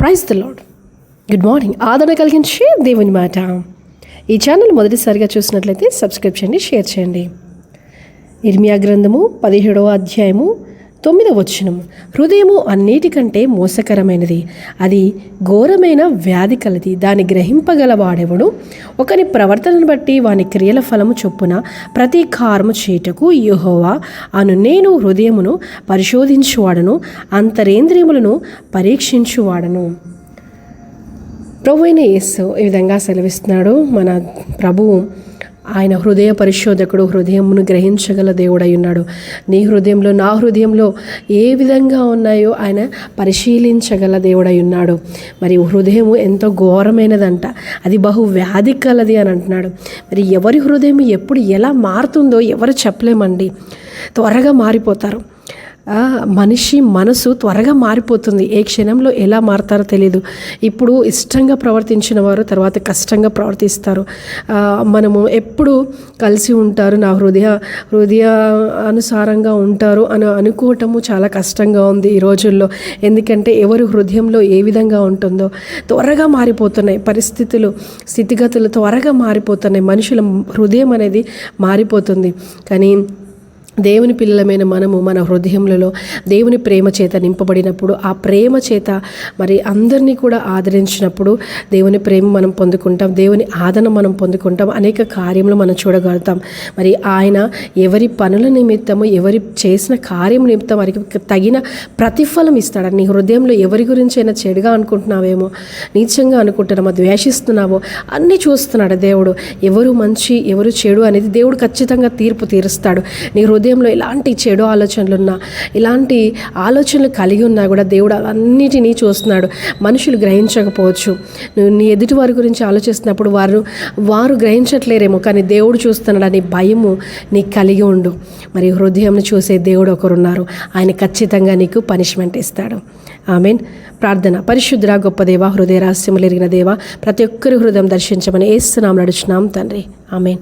Praise the Lord good morning ఆదరణ కలిగించే దేవుని మాట. ఈ ఛానల్ మొదటిసారిగా చూసినట్లయితే సబ్స్క్రైబ్ చేయండి షేర్ చేయండి. ఇర్మియా గ్రంథము పదిహేడవ అధ్యాయము తొమ్మిదవ వచనం. హృదయము అన్నిటికంటే మోసకరమైనది. అది ఘోరమైన వ్యాధి కలది. దాన్ని గ్రహింపగలవాడెవడు? ఒకని ప్రవర్తనను బట్టి వాని క్రియల ఫలము చొప్పున ప్రతీకారము చేయుటకు యుహోవా అను నేను హృదయమును పరిశోధించువాడను అంతరేంద్రియములను పరీక్షించువాడను. ప్రభు అయిన యేసు ఈ విధంగా సెలవిస్తున్నాడు. మన ప్రభువు ఆయన హృదయ పరిశోధకుడు హృదయమును గ్రహించగల దేవుడై ఉన్నాడు. నీ హృదయంలో నా హృదయంలో ఏ విధంగా ఉన్నాయో ఆయన పరిశీలించగల దేవుడై ఉన్నాడు. మరి హృదయము ఎంతో ఘోరమైనదంట. అది బహు వ్యాధి కలది అని అంటున్నాడు. మరి ఎవరి హృదయం ఎప్పుడు ఎలా మారుతుందో ఎవరు చెప్పలేమండి. త్వరగా మారిపోతారు. మనిషి మనసు త్వరగా మారిపోతుంది. ఏ క్షణంలో ఎలా మారుతారో తెలియదు ఇప్పుడు ఇష్టంగా ప్రవర్తించిన వారు తర్వాత కష్టంగా ప్రవర్తిస్తారు. మనము ఎప్పుడు కలిసి ఉంటారు నా హృదయ హృదయ అనుసారంగా ఉంటారు అని అనుకోవటము చాలా కష్టంగా ఉంది ఈ రోజుల్లో. ఎందుకంటే ఎవరు హృదయంలో ఏ విధంగా ఉంటుందో త్వరగా మారిపోతున్నాయి. పరిస్థితులు స్థితిగతులు త్వరగా మారిపోతున్నాయి. మనుషుల హృదయం అనేది మారిపోతుంది. కానీ దేవుని పిల్లలమైన మనము మన హృదయములలో దేవుని ప్రేమ చేత నింపబడినప్పుడు ఆ ప్రేమ చేత మరి అందరినీ కూడా ఆదరించినప్పుడు దేవుని ప్రేమ మనం పొందుకుంటాం దేవుని ఆదరణ మనం పొందుకుంటాం అనేక కార్యములు మనం చూడగలుగుతాం. మరి ఆయన ఎవరి పనుల నిమిత్తము ఎవరి చేసిన కార్యం నిమిత్తం వారికి తగిన ప్రతిఫలం ఇస్తాడు? నీ హృదయంలో ఎవరి గురించి అయినా చెడుగా అనుకుంటున్నావేమో నీచంగా అనుకుంటున్నామో ద్వేషిస్తున్నావో అన్నీ చూస్తున్నాడు దేవుడు? ఎవరు మంచి ఎవరు చెడు అనేది దేవుడు ఖచ్చితంగా తీర్పు తీరుస్తాడు. నీ హృదయంలో ఎలాంటి చెడు ఆలోచనలు ఉన్నా ఇలాంటి ఆలోచనలు కలిగి ఉన్నా కూడా దేవుడు అన్నిటినీ చూస్తున్నాడు. మనుషులు గ్రహించకపోవచ్చు. నువ్వు నీ ఎదుటి వారి గురించి ఆలోచిస్తున్నప్పుడు వారు వారు గ్రహించట్లేరేమో కానీ దేవుడు చూస్తున్నాడు అనే భయము నీకు కలిగి ఉండు. మరి హృదయంను చూసే దేవుడు ఒకరున్నారు. ఆయన ఖచ్చితంగా నీకు పనిష్మెంట్ ఇస్తాడు. ఆమెన్. ప్రార్థన. పరిశుద్ధ గొప్ప దేవ హృదయ రహస్యములు ఎరిగిన దేవ ప్రతి ఒక్కరి హృదయం దర్శించమని ఏస్తున్నాం నడుచున్నాం తండ్రి. ఆమెన్.